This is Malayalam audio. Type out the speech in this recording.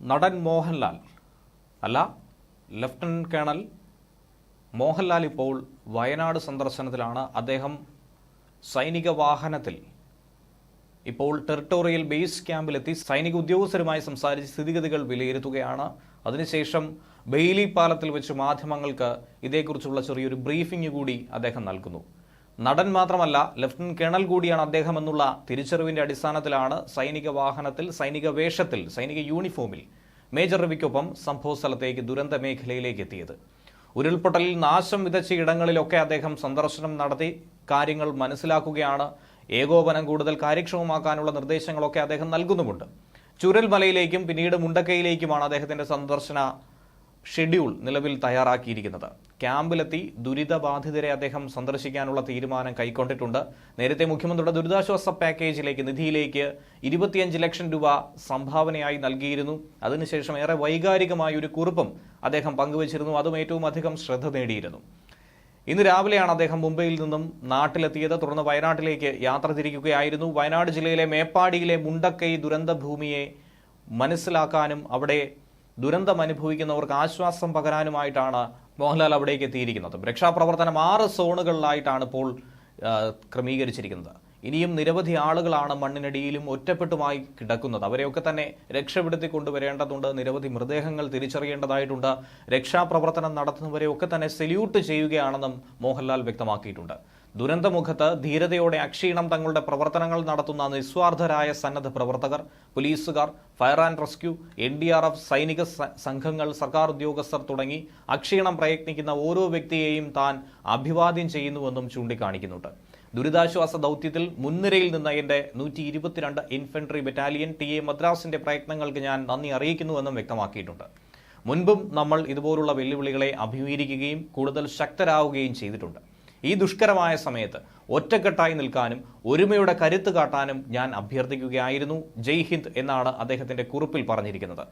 നടൻ മോഹൻലാൽ. അല്ല ലഫ്റ്റനന്റ് കേണൽ മോഹൻലാൽ ഇപ്പോൾ വയനാട് സന്ദർശനത്തിലാണ്. അദ്ദേഹം സൈനിക വാഹനത്തിൽ ഇപ്പോൾ ടെറിട്ടോറിയൽ ബേസ് ക്യാമ്പിലെത്തി സൈനിക ഉദ്യോഗസ്ഥരുമായി സംസാരിച്ച് സ്ഥിതിഗതികൾ വിലയിരുത്തുകയാണ്. അതിനുശേഷം ബെയിലി പാലത്തിൽ വെച്ച് മാധ്യമങ്ങൾക്ക് ഇതേക്കുറിച്ചുള്ള ചെറിയൊരു ബ്രീഫിംഗ് കൂടി അദ്ദേഹം നൽകുന്നു. നടൻ മാത്രമല്ല ലഫ്റ്റനന്റ് കേണൽ കൂടിയാണ് അദ്ദേഹം എന്നുള്ള തിരിച്ചറിവിന്റെ അടിസ്ഥാനത്തിലാണ് സൈനിക വാഹനത്തിൽ സൈനിക വേഷത്തിൽ സൈനിക യൂണിഫോമിൽ മേജർ രവിക്കൊപ്പം സംഭവ സ്ഥലത്തേക്ക് ദുരന്ത മേഖലയിലേക്ക് എത്തിയത്. ഉരുൾപൊട്ടലിൽ നാശം വിതച്ച ഇടങ്ങളിലൊക്കെ അദ്ദേഹം സന്ദർശനം നടത്തി. കാര്യങ്ങൾ മനസ്സിലാക്കുകയാണ്. ഏകോപനം കൂടുതൽ കാര്യക്ഷമമാക്കാനുള്ള നിർദ്ദേശങ്ങളൊക്കെ അദ്ദേഹം നൽകുന്നുമുണ്ട്. ചുരൽമലയിലേക്കും പിന്നീട് മുണ്ടക്കയിലേക്കുമാണ് അദ്ദേഹത്തിന്റെ സന്ദർശന ഷെഡ്യൂൾ നിലവിൽ തയ്യാറാക്കിയിരിക്കുന്നത്. ക്യാമ്പിലെത്തി ദുരിതബാധിതരെ അദ്ദേഹം സന്ദർശിക്കാനുള്ള തീരുമാനം കൈക്കൊണ്ടിട്ടുണ്ട്. നേരത്തെ മുഖ്യമന്ത്രിയുടെ ദുരിതാശ്വാസ പാക്കേജിലേക്ക് നിധിയിലേക്ക് ഇരുപത്തിയഞ്ച് ലക്ഷം രൂപ സംഭാവനയായി നൽകിയിരുന്നു. അതിനുശേഷം ഏറെ വൈകാരികമായ ഒരു കുറിപ്പും അദ്ദേഹം പങ്കുവച്ചിരുന്നു. അതും ഏറ്റവും അധികം ശ്രദ്ധ നേടിയിരുന്നു. ഇന്ന് രാവിലെയാണ് അദ്ദേഹം മുംബൈയിൽ നിന്നും നാട്ടിലെത്തിയത്. തുടർന്ന് വയനാട്ടിലേക്ക് യാത്ര തിരിക്കുകയായിരുന്നു. വയനാട് ജില്ലയിലെ മേപ്പാടിയിലെ മുണ്ടക്കൈ ദുരന്തഭൂമിയെ മനസ്സിലാക്കാനും അവിടെ ദുരന്തം അനുഭവിക്കുന്നവർക്ക് ആശ്വാസം പകരാനുമായിട്ടാണ് മോഹൻലാൽ അവിടേക്ക് എത്തിയിരിക്കുന്നത്. രക്ഷാപ്രവർത്തനം ആറ് സോണുകളിലായിട്ടാണ് ഇപ്പോൾ ക്രമീകരിച്ചിരിക്കുന്നത്. ഇനിയും നിരവധി ആളുകളാണ് മണ്ണിനടിയിലും ഒറ്റപ്പെട്ടുമായി കിടക്കുന്നത്. അവരെയൊക്കെ തന്നെ രക്ഷപ്പെടുത്തി കൊണ്ടുവരേണ്ടതുണ്ട്. നിരവധി മൃതദേഹങ്ങൾ തിരിച്ചറിയേണ്ടതായിട്ടുണ്ട്. രക്ഷാപ്രവർത്തനം നടത്തുന്നവരെയൊക്കെ തന്നെ സല്യൂട്ട് ചെയ്യുകയാണെന്നും മോഹൻലാൽ വ്യക്തമാക്കിയിട്ടുണ്ട്. ദുരന്തമുഖത്ത് ധീരതയോടെ അക്ഷീണം തങ്ങളുടെ പ്രവർത്തനങ്ങൾ നടത്തുന്ന നിസ്വാർത്ഥരായ സന്നദ്ധ പ്രവർത്തകർ പോലീസുകാർ fire and rescue N D R F സൈനിക സംഘങ്ങൾ സർക്കാർ ഉദ്യോഗസ്ഥർ തുടങ്ങി അക്ഷീണം പ്രയത്നിക്കുന്ന ഓരോ വ്യക്തിയെയും താൻ അഭിവാദ്യം ചെയ്യുന്നുവെന്നും ചൂണ്ടിക്കാണിക്കുന്നുണ്ട്. ദുരിതാശ്വാസ ദൗത്യത്തിൽ മുൻനിരയിൽ നിന്ന് എന്റെ നൂറ്റി ഇരുപത്തിരണ്ട് ഇൻഫൻട്രി ബറ്റാലിയൻ ടി എ മദ്രാസിന്റെ പ്രയത്നങ്ങൾക്ക് ഞാൻ നന്ദി അറിയിക്കുന്നുവെന്നും വ്യക്തമാക്കിയിട്ടുണ്ട്. മുൻപും നമ്മൾ ഇതുപോലുള്ള വെല്ലുവിളികളെ അഭിമുഖീകരിക്കുകയും കൂടുതൽ ശക്തരാവുകയും ചെയ്തിട്ടുണ്ട്. ഈ ദുഷ്കരമായ സമയത്ത് ഒറ്റക്കെട്ടായി നിൽക്കാനും ഒരുമയുടെ കരുത്ത് കാട്ടാനും ഞാൻ അഭ്യർത്ഥിക്കുകയായിരുന്നു. ജയ് ഹിന്ദ് എന്നാണ് അദ്ദേഹത്തിന്റെ കുറിപ്പിൽ പറഞ്ഞിരിക്കുന്നത്.